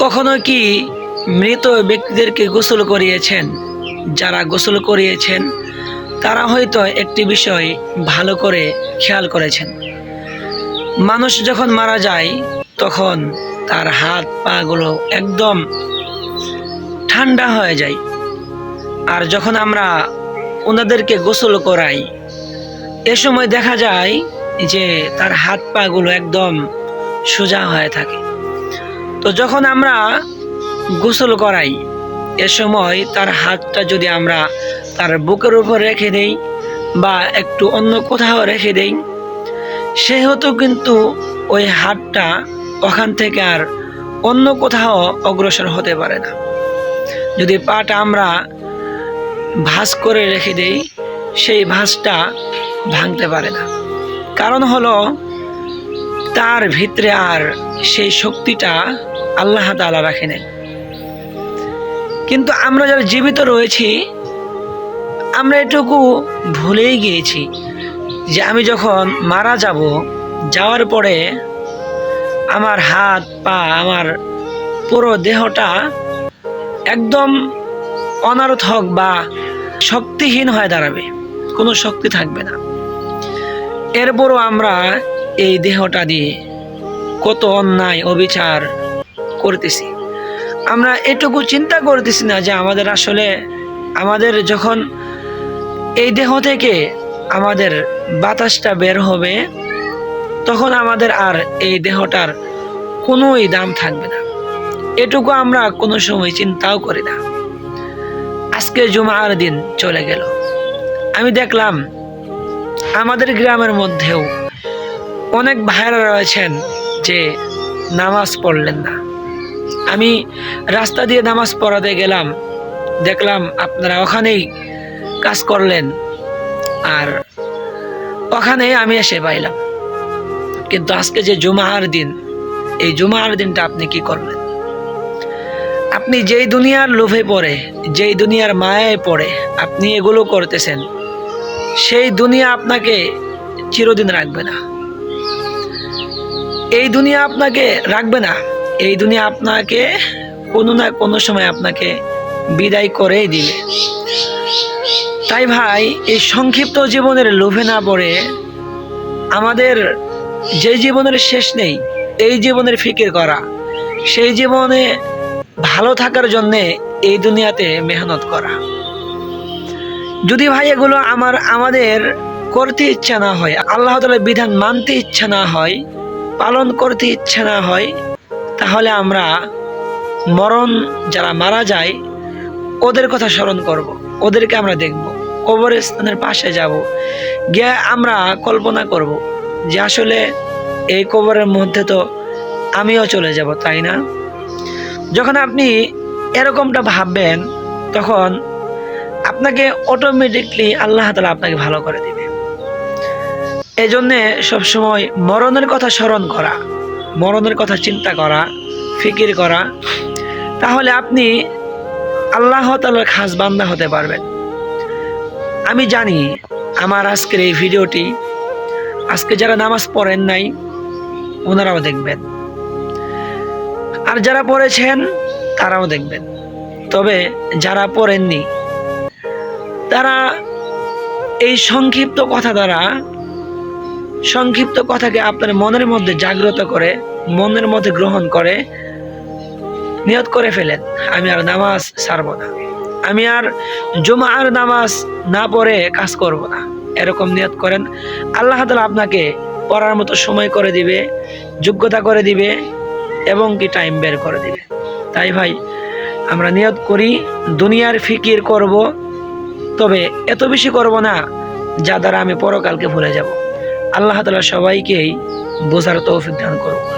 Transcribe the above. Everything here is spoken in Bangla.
কখনো কি মৃত ব্যক্তিদেরকে গোসল করিয়েছেন? যারা গোসল করিয়েছেন, তারা হয়তো একটি বিষয় ভালো করে খেয়াল করেছেন। মানুষ যখন মারা যায়, তখন তার হাত পাগুলো একদম ঠান্ডা হয়ে যায়। আর যখন আমরা ওনাদেরকে গোসল করাই, এ সময় দেখা যায় যে তার হাত পাগুলো একদম সোজা হয়ে থাকে। তো যখন আমরা গোসল করাই, এ সময় তার হাতটা যদি আমরা তার বুকের উপর রেখে দেই বা একটু অন্য কোথাও রেখে দেই, সেহেতু কিন্তু ওই হাতটা ওখান থেকে আর অন্য কোথাও অগ্রসর হতে পারে না। যদি পাটা আমরা ভাঁজ করে রেখে দেই, সেই ভাঁজটা ভাঙতে পারে না। কারণ হলো তার ভিতরে আর সেই শক্তিটা আল্লাহ তালা রাখে নেন কিন্তু আমরা যারা জীবিত রয়েছি, আমরা এটুকু ভুলেই গিয়েছি যে আমি যখন মারা যাব, যাওয়ার পরে আমার হাত, পা, আমার পুরো দেহটা একদম অনারথক বা শক্তিহীন হয়ে দাঁড়াবে, কোনো শক্তি থাকবে না। এরপরও আমরা এই দেহটা দিয়ে কত অন্যায় অবিচার করতেছি। আমরা এটুকু চিন্তা করতেছি না যে আমাদের আসলে আমাদের যখন এই দেহ থেকে আমাদের বাতাসটা বের হবে, তখন আমাদের আর এই দেহটার কোনোই দাম থাকবে না। এটুকু আমরা কোনো সময় চিন্তাও করি না। আজকে জুমার দিন চলে গেল। আমি দেখলাম আমাদের গ্রামের মধ্যেও অনেক ভাইরা রয়েছেন যে নামাজ পড়লেন না। আমি রাস্তা দিয়ে নামাজ পড়াতে গেলাম, দেখলাম আপনারা ওখানেই কাজ করলেন আর ওখানে আমি এসে পাইলাম। কিন্তু আজকে যে জুমাহার দিন, এই জুমাহার দিনটা আপনি কি করলেন? আপনি যেই দুনিয়ার লোভে পড়ে, যেই দুনিয়ার মায়ায় পড়ে, আপনি এগুলো করতেছেন, সেই দুনিয়া আপনাকে চিরদিন রাখবে না। এই দুনিয়া আপনাকে রাখবে না। এই দুনিয়া আপনাকে কোনো না কোনো সময় আপনাকে বিদায় করেই দিবে। তাই ভাই, এই সংক্ষিপ্ত জীবনের লোভে না পড়ে আমাদের যে জীবনের শেষ নেই, এই জীবনের ফিকির করা, সেই জীবনে ভালো থাকার জন্যে এই দুনিয়াতে মেহনত করা। যদি ভাই এগুলো আমার, আমাদের করতে ইচ্ছা না হয়, আল্লাহ তালার বিধান মানতে ইচ্ছা না হয় পালন করতে ইচ্ছা না হয়, তাহলে আমরা মরণ যারা মারা যায়, ওদের কথা স্মরণ করব। ওদেরকে আমরা দেখব কবরস্থানের পাশে যাব গিয়ে আমরা কল্পনা করব যে আসলে এই কবরের মধ্যে তো আমিও চলে যাব, তাই না যখন আপনি এরকমটা ভাববেন, তখন আপনাকে অটোমেটিকলি আল্লাহ তালা আপনাকে ভালো করে দিবে এই জন্যে সবসময় মরণের কথা স্মরণ করা, মরণের কথা চিন্তা করা, ফিকির করা, তাহলে আপনি আল্লাহ তালার খাস বান্দা হতে পারবেন। আমি জানি আমার আজকের এই ভিডিওটি, আজকে যারা নামাজ পড়েন নাই, ওনারাও দেখবেন। আর যারা পড়েছেন, তারাও দেখবেন। তবে যারা পড়েননি, তারা এই সংক্ষিপ্ত কথা দ্বারা সংক্ষিপ্ত কথাকে আপনার মনের মধ্যে জাগ্রত করে, মনের মধ্যে গ্রহণ করে, নিয়ত করে ফেলেন, আমি আর নামাজ ছাড়ব না। আমি আর জমা আর নামাজ না পড়ে কাজ করব না। এরকম নিয়ত করেন, আল্লাহ তালা আপনাকে পড়ার মতো সময় করে দিবে, যোগ্যতা করে দিবে, এবং কি টাইম বের করে দিবে। তাই ভাই, আমরা নিয়ত করি, দুনিয়ার ফিকির করব, তবে এত বেশি করব না, যা দ্বারা আমি পরকালকে ভুলে যাব। আল্লাহ তালা সবাইকেই বোঝার তৌফিক দান করুক।